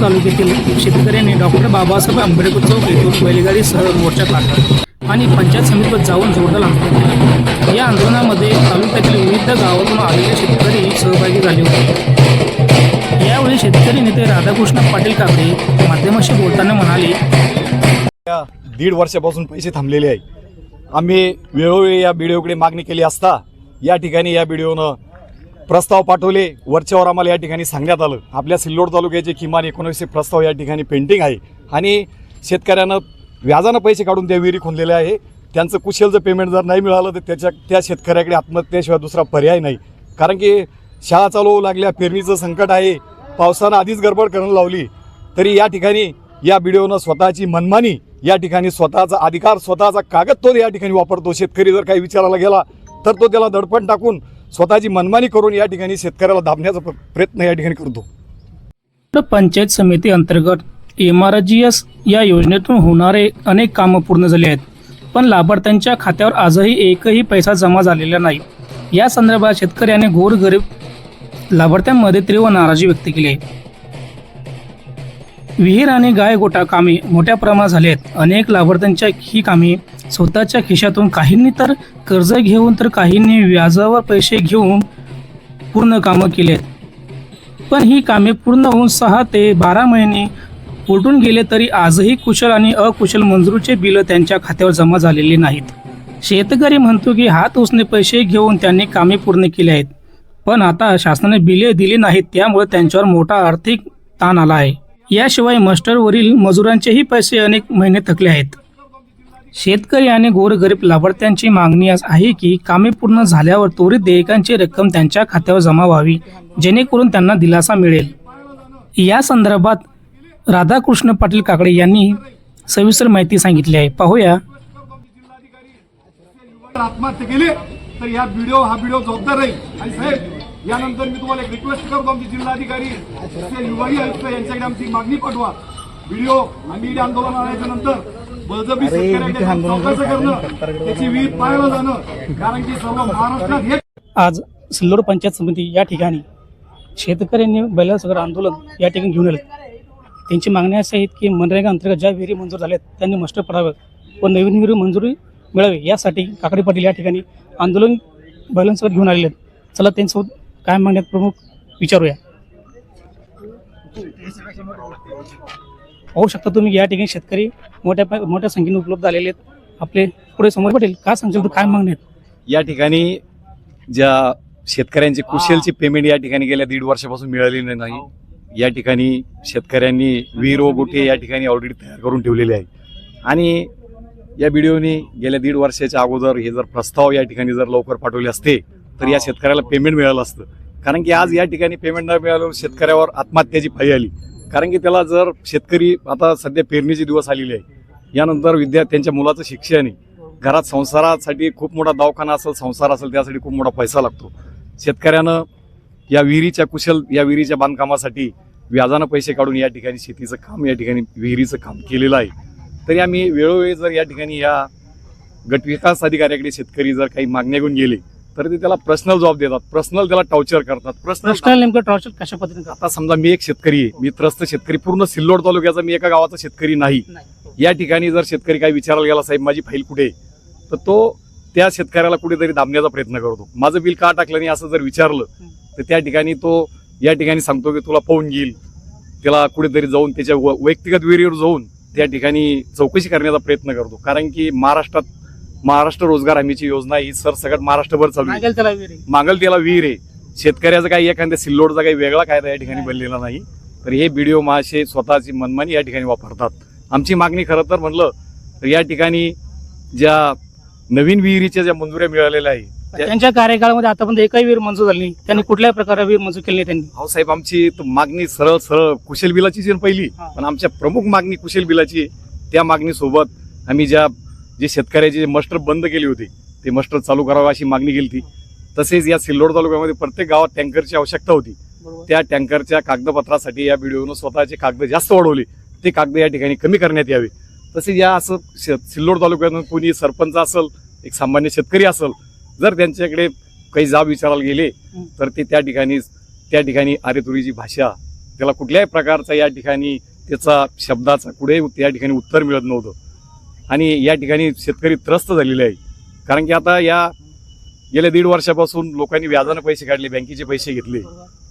तालुक्यातील शेतकऱ्यांनी डॉक्टर बाबासाहेब आंबेडकर चौक येथून बैलगाडीसह मोर्चा काढला आणि पंचायत समितीवर जाऊन जोरदार आंदोलन केले. या आंदोलनामध्ये तालुक्यातील विविध गावातून आलेले शेतकरी सहभागी झाले होते. यावेळी शेतकरी नेते राधाकृष्ण पाटील काकडे माध्यमाशी बोलताना म्हणाले दीड वर्षापासून पैसे थांबलेले आहे. आम्ही वेळोवेळी या बीडीओकडे मागणी केली असता या ठिकाणी या बीडीओनं प्रस्ताव पाठवले. वरच्यावर आम्हाला या ठिकाणी सांगण्यात आलं. आपल्या सिल्लोड तालुक्याचे किमान एकोणीसशे प्रस्ताव या ठिकाणी पेंटिंग आहे. आणि शेतकऱ्यानं व्याजानं पैसे काढून त्या विहिरी खोनलेले आहे. त्यांचं कुशलचं पेमेंट जर नाही मिळालं तर त्याच्या त्या शेतकऱ्याकडे आत्महत्येशिवाय दुसरा पर्याय नाही. कारण की शाळा चालू होऊ लागल्या पेरणीचं संकट आहे. पावसानं आधीच गडबड करून लावली. तरी या ठिकाणी या व्हिडिओनं स्वतःची मनमानी या ठिकाणी स्वतःचा अधिकार स्वतःचा कागद तो या ठिकाणी वापरतो. शेतकरी जर काही विचारायला गेला तर तो त्याला दडपण टाकून स्वतःची मनमानी करून या ठिकाणी शेतकऱ्याला दाबण्याचा प्रयत्न या ठिकाणी करतो. पंचायत समिती अंतर्गत एम आर जी एस या योजनेतून होणारे अनेक कामं पूर्ण झाली आहेत. पण लाभार्थ्यांच्या खात्यावर आजही एकही पैसा जमा झालेला नाही. या संदर्भात शेतकऱ्याने गोरगरीब लाभार्थ्यांमध्ये तीव्र नाराजी व्यक्त केली आहे. विहीर आणि गाय गोटा कामे मोठ्या प्रमाणात झाली आहेत. अनेक लाभार्थ्यांच्या ही कामे स्वतःच्या खिशातून काहींनी तर कर्ज घेऊन तर काहींनी व्याजावर पैसे घेऊन पूर्ण कामं केली आहेत. पण ही कामे पूर्ण होऊन सहा ते बारा महिने उलटून गेले तरी आजही कुशल आणि अकुशल मंजुरीचे बिलं त्यांच्या खात्यावर जमा झालेली नाहीत. शेतकरी म्हणतो की हात उसने पैसे घेऊन त्यांनी कामे पूर्ण केली आहेत. पण आता शासनाने बिले दिली नाहीत त्यामुळे त्यांच्यावर मोठा आर्थिक ताण आला आहे. याशिवाय मस्टरवरील मजुरांचेही पैसे अनेक महिने थकले आहेत. शेतकरी आणि गोरगरीब लाभार्थ्यांची मागणी आहे की कामे पूर्ण झाल्यावर त्वरित देयकांची रक्कम त्यांच्या खात्यावर जमा व्हावी जेणेकरून त्यांना दिलासा मिळेल. या संदर्भात राधाकृष्ण पाटील काकडे यांनी सविस्तर माहिती सांगितली आहे. पाहूया. आत्महत्या केली तर या व्हिडिओ हा व्हिडिओ जबाबदार राहील. आणि साहेब यानंतर मी तुम्हाला एक रिक्वेस्ट करतो आमचे जिल्हाधिकारी विभागीय आयुक्त यांच्याकडे आमची मागणी पाठवा. व्हिडिओ आम्ही आंदोलन आल्याच्यानंतर जाऊन चौकशी करणं त्याची विहीर पाहायला जाणं कारण की सर्व महाराष्ट्रात हे आज सिल्लोड पंचायत समिती या ठिकाणी शेतकऱ्यांनी बैलासगर आंदोलन या ठिकाणी घेऊन आले. त्यांची मागणी अशी आहेत की मनरेगा अंतर्गत ज्या विहिरी मंजूर झाल्यात त्यांनी मस्ट पडाव्यात व नवीन विहिरी मंजुरी मिळावी. यासाठी काकडे पाटील या ठिकाणी आंदोलन बैलांसोबत घेऊन आलेले आहेत. चला त्यांच्यासोबत काय मागण्यात प्रमुख विचारूया? होऊ शकता तुम्ही या ठिकाणी शेतकरी मोठ्या मोठ्या संख्येने उपलब्ध आलेले आहेत. आपले पुढे समोर पटेल काय सांगशील तू? काय मागणी आहेत या ठिकाणी ज्या शेतकऱ्यांची कुशलची पेमेंट या ठिकाणी गेल्या दीड वर्षापासून मिळालेली नाही. या ठिकाणी शेतकऱ्यांनी विहीर व गोटे या ठिकाणी ऑलरेडी तयार करून ठेवलेले आहे आणि या व्हिडिओनी गेल्या दीड वर्षाच्या अगोदर हे जर प्रस्ताव या ठिकाणी जर लवकर पाठवले असते तर या शेतकऱ्याला पेमेंट मिळालं असतं. कारण की आज या ठिकाणी पेमेंट न मिळाल्यावर शेतकऱ्यावर आत्महत्याची फाई आली. कारण की त्याला जर शेतकरी आता सध्या पेरणीचे दिवस आलेले आहे यानंतर विद्या त्यांच्या मुलाचं शिक्षण आहे. घरात संसारासाठी खूप मोठा दवाखाना असेल संसार असेल त्यासाठी खूप मोठा पैसा लागतो. शेतकऱ्यानं या विहिरीच्या कुशल या विहिरीच्या बांधकामासाठी व्याजानं पैसे काढून या ठिकाणी शेतीचं काम या ठिकाणी विहिरीचं काम केलेलं आहे. तरी आम्ही वेळोवेळी जर या ठिकाणी या गट विकास अधिकाऱ्याकडे शेतकरी जर काही मागण्या घेऊन गेले तर ते त्याला पर्सनल जॉब देतात. पर्सनल त्याला टॉर्चर करतात. पर्सनल नेमकं टॉर्चर कशा पद्धतीने? आता समजा मी एक शेतकरी आहे. मी त्रस्त शेतकरी. पूर्ण सिल्लोड तालुक्याचा मी एका गावाचा शेतकरी नाही. या ठिकाणी जर शेतकरी काही विचारायला गेला साहेब माझी फाईल कुठे? तर तो त्या शेतकऱ्याला कुठेतरी दाबण्याचा प्रयत्न करतो. माझं बिल का टाकलं नाही? असं जर विचारलं तर त्या ठिकाणी तो या ठिकाणी सांगतो की तुला पाहून घेईल. त्याला कुठेतरी जाऊन त्याच्या व- व्यक्तिगत विहिरीवर जाऊन त्या ठिकाणी चौकशी करण्याचा प्रयत्न करतो. कारण की महाराष्ट्रात महाराष्ट्र रोजगार हमीची योजना ही सर सगळ्यात महाराष्ट्रभर चालू आहे. मागेल त्याला विहिरी. आहे. शेतकऱ्याचा काही एखाद्या सिल्लोडचा काही वेगळा कायदा या ठिकाणी बनलेला नाही. तर हे बीडीओ महाशय स्वतःची मनमानी या ठिकाणी वापरतात. आमची मागणी खरं तर म्हणलं तर या ठिकाणी ज्या नवीन विहिरीच्या ज्या मंजुऱ्या मिळालेल्या आहे त्या- त्यांच्या कार्यकाळामध्ये आतापर्यंत एकही वीर मंजूर झाली त्यांनी कुठल्याही प्रकारे वीर मंजूर केली त्यांनी. भाऊ साहेब आमची मागणी सरळ सरळ कुशल बिलाचीच आहे पहिली. हा. पण आमच्या प्रमुख मागणी कुशल बिलाची. त्या मागणीसोबत आम्ही ज्या जे शेतकऱ्याचे जे मस्टर बंद केले होते ते मस्टर चालू करावं अशी मागणी केली होती. तसेच या सिल्लोड तालुक्यामध्ये प्रत्येक गावात टँकरची आवश्यकता होती. त्या टँकरच्या कागदपत्रासाठी या व्हिडिओनं स्वतःचे कागद जास्त वाढवले. ते कागद या ठिकाणी कमी करण्यात यावे. तसेच या असं सिल्लोड तालुक्यातून कोणी सरपंच असेल एक सामान्य शेतकरी असेल जर त्यांच्याकडे काही जाब विचारायला गेले तर ते त्या ठिकाणी त्या ठिकाणी आरेतुरीची भाषा त्याला कुठल्याही प्रकारचा या ठिकाणी त्याचा शब्दाचा कुठेही या ठिकाणी उत्तर मिळत नव्हतं. आणि या ठिकाणी शेतकरी त्रस्त झालेले आहे. कारण की आता या गेल्या दीड वर्षापासून लोकांनी व्याजानं पैसे काढले बँकेचे पैसे घेतले.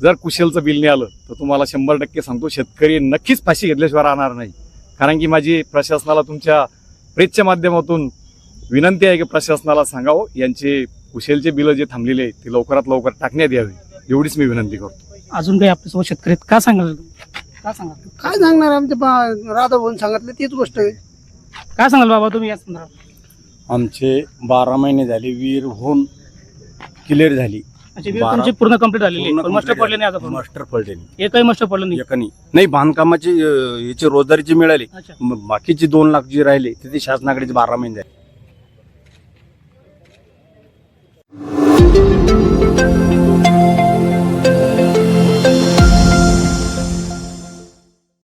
जर कुशलचं बिल नाही आलं तर तुम्हाला शंभर टक्के सांगतो शेतकरी नक्कीच फाशी घेतल्याशिवाय राहणार नाही. कारण की माझी प्रशासनाला तुमच्या प्रेसच्या माध्यमातून विनंती आहे की प्रशासनाला सांगावं यांचे कुशलचे बिलं जे थांबलेले आहेत ते लवकरात लवकर टाकण्यात यावे. एवढीच मी विनंती करतो. अजून काही आपल्यासोबत शेतकरी? का सांगाल का सांगाल काय सांगणार? आमच्या बा- राधा भाऊन सांगितलं तीच गोष्ट आहे. काय सांगाल बाबा तुम्ही या संदर्भात? आमचे बारा महिने झाले विहीर होऊन क्लिअर झाली. अच्छा, विहीर बारा- तुमची पूर्ण कंप्लीट झालेली आहे. पूर्ण पण मस्ट complete पडले नाही झाली. आता मास्टर पडले नाही. एकही मस्ट पडलं नाही. एकानी नाही. बांधकामाचे अं, याचे रोजगारीचे मिळाले. अच्छा. म- बाकीचे दोन लाख जे राहिले ते ते शासनाकडे बारा महिने झाले.